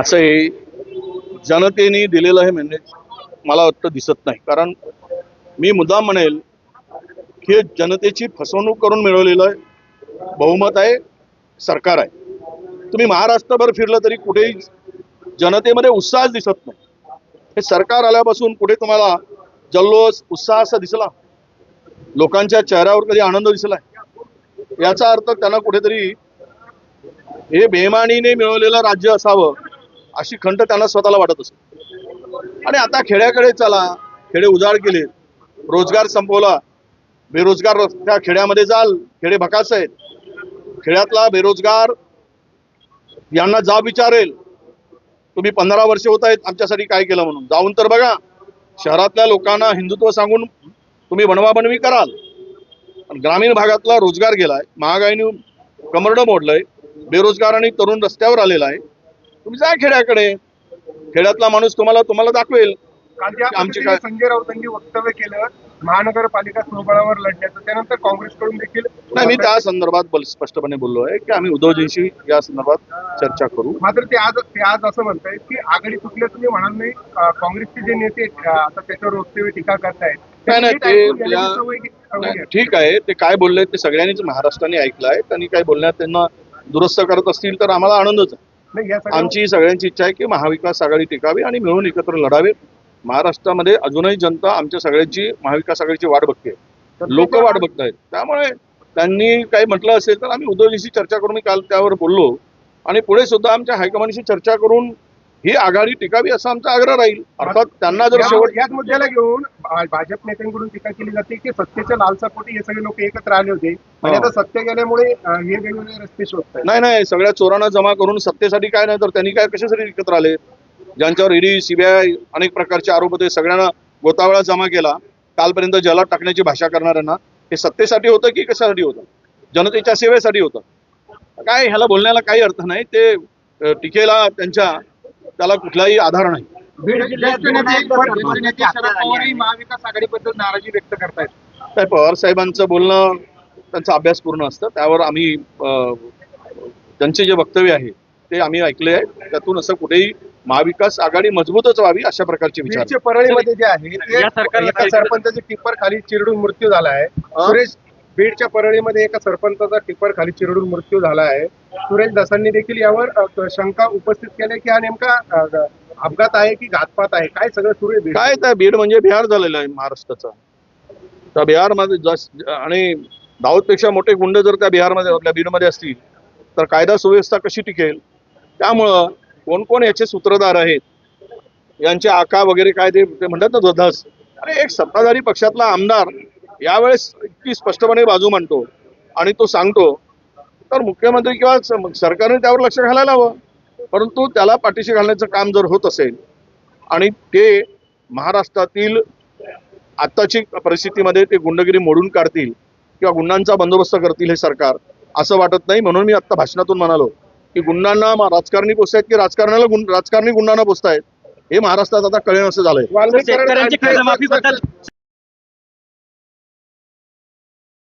असं हे जनतेने दिलेलं हे म्हणजे मला वाटतं दिसत नाही. कारण मी मुद्दा म्हणेल की हे जनतेची फसवणूक करून मिळवलेलं आहे. बहुमत आहे सरकार आहे. तुम्ही महाराष्ट्रभर फिरलं तरी कुठेही जनतेमध्ये उत्साहच दिसत नाही. हे सरकार आल्यापासून कुठे तुम्हाला जल्लोष उत्साह असा दिसला? लोकांच्या चेहऱ्यावर कधी आनंद दिसला? याचा अर्थ त्यांना कुठेतरी हे बेमानीने मिळवलेलं राज्य असावं. अशी खंत त्यांना स्वतःला वाटत असते आणि आता खेड्याकडे चला खेडे उजाड केले रोजगार संपवला बेरोजगार त्या खेड्यामध्ये जाल खेडे भकास आहेत. खेड्यातला बेरोजगार यांना जा विचारेल. तुम्ही पंधरा वर्ष होत आहेत आमच्यासाठी काय केलं म्हणून? जाऊन तर बघा शहरातल्या लोकांना हिंदुत्व सांगून तुम्ही बनवाबनवी कराल. पण ग्रामीण भागातला रोजगार गेलाय महागाईने कमरडं मोडलंय बेरोजगार आणि तरुण रस्त्यावर आलेला आहे. तुम्ही जा खेड्याकडे. खेड्यातला माणूस तुम्हाला तुम्हाला दाखवेल. आमची काय- संजय राऊतांनी वक्तव्य केलं महानगरपालिका स्वबळावर लढण्याचं. त्यानंतर काँग्रेसकडून देखील नाही मी त्या संदर्भात स्पष्टपणे बोललो आहे की आम्ही उद्धवजींशी या संदर्भात चर्चा करू. मात्र ते आज ते आज असं म्हणतायत की आघाडी तुटल्याचं तुम्ही म्हणाल नाही. काँग्रेसचे जे नेते आता त्याच्यावर वक्तव्य टीका करतायत. नाही, नाही, ते. ठीक आहे. ते काय बोलले ते सगळ्यांनीच महाराष्ट्राने ऐकलं आहे. त्यांनी काय बोलण्यात त्यांना दुरुस्त करत असतील तर आम्हाला आनंदच आहे. आमची सगळ्यांची इच्छा आहे की महाविकास आघाडी टिकावी आणि मिळून एकत्र लढावे. महाराष्ट्रामध्ये अजूनही जनता आमच्या सगळ्यांची महाविकास आघाडीची वाट बघते. लोक वाट बघत आहेत. त्यामुळे त्यांनी काही म्हटलं असेल तर आम्ही उद्धवजीशी चर्चा करून मी काल त्यावर बोललो. आणि पुढे सुद्धा आमच्या हायकमांडशी चर्चा करून ही आघाडी टिकावी असा आमचा आग्रह राहील. अर्थात त्यांना जर शेवट याच मुद्द्याला घेऊन भाजप नेत्यांकडून टीका केली जाते की सत्तेच्या लालसापोटी हे सगळे लोक एकत्र आले होते. आणि हा. आता सत्य गेल्यामुळे हे वेगवेगळे रस्ते शोधत आहेत नाही नाही सगळ्या चोरांना जमा करून सत्तेसाठी काय नाही तर त्यांनी काय कशासाठी एकत्र आले? ज्यांच्यावर ईडी सीबीआय अनेक प्रकारचे आरोप होते सगळ्यांना गोतावळा जमा केला. कालपर्यंत जलात टाकण्याची भाषा करणाऱ्यांना हे सत्तेसाठी होतं की कशासाठी होतं? जनतेच्या सेवेसाठी होतं. काय ह्याला बोलण्याला काही अर्थ नाही. ते टीकेला त्यांच्या त्याला कुठलाही आधार नाही. बीड महाविकास आघाडीबद्दल नाराजी व्यक्त करतायत. काय पवार साहेबांचं बोलणं त्यांचा अभ्यास पूर्ण असतं. त्यावर आम्ही अं, त्यांचे जे वक्तव्य आहे ते आम्ही ऐकले आहे त्यातून असं कुठेही महाविकास आघाडी मजबूतच व्हावी अशा प्रकारचे विचार परळीमध्ये जे आहे सरपंचाचे टिप्पर खाली चिरडून मृत्यू झाला आहे. सुरेश बीडच्या परळीमध्ये एका सरपंचाचा टिप्पर खाली चिरडून मृत्यू झाला आहे. सुरेश दासांनी देखील यावर शंका उपस्थित केली की हा नेमका अपघात आहे की घातपात आहे? काय सगळं सुरू आहे बीड काय त्या बीड म्हणजे बिहार झालेला आहे महाराष्ट्राचा. त्या बिहारमध्ये जास्त आणि दाऊदपेक्षा मोठे गुंड जर त्या बिहारमध्ये आपल्या बीडमध्ये असतील तर कायदा सुव्यवस्था कशी टिकेल? त्यामुळं कोण कोण याचे सूत्रधार आहेत? यांचे आका वगैरे काय ते ते म्हणतात ना धस अरे एक सत्ताधारी पक्षातला आमदार यावेळेस इतकी स्पष्टपणे बाजू मांडतो आणि तो सांगतो तर मुख्यमंत्री किंवा सरकारने त्यावर लक्ष घालायला हवं. परंतु त्याला पाठीशी घालण्याचं काम जर होत असेल आणि ते महाराष्ट्रातील आत्ताची परिस्थितीमध्ये ते गुंडगिरी मोडून काढतील किंवा गुंडांचा बंदोबस्त करतील हे सरकार असं वाटत नाही. म्हणून मी आत्ता भाषणातून म्हणालो की गुंडांना राजकारणी पोचतायत की राजकारणाला गुंड राजकारणी गुंडांना पोचतायत हे महाराष्ट्रात आता कळेन असं झालंय.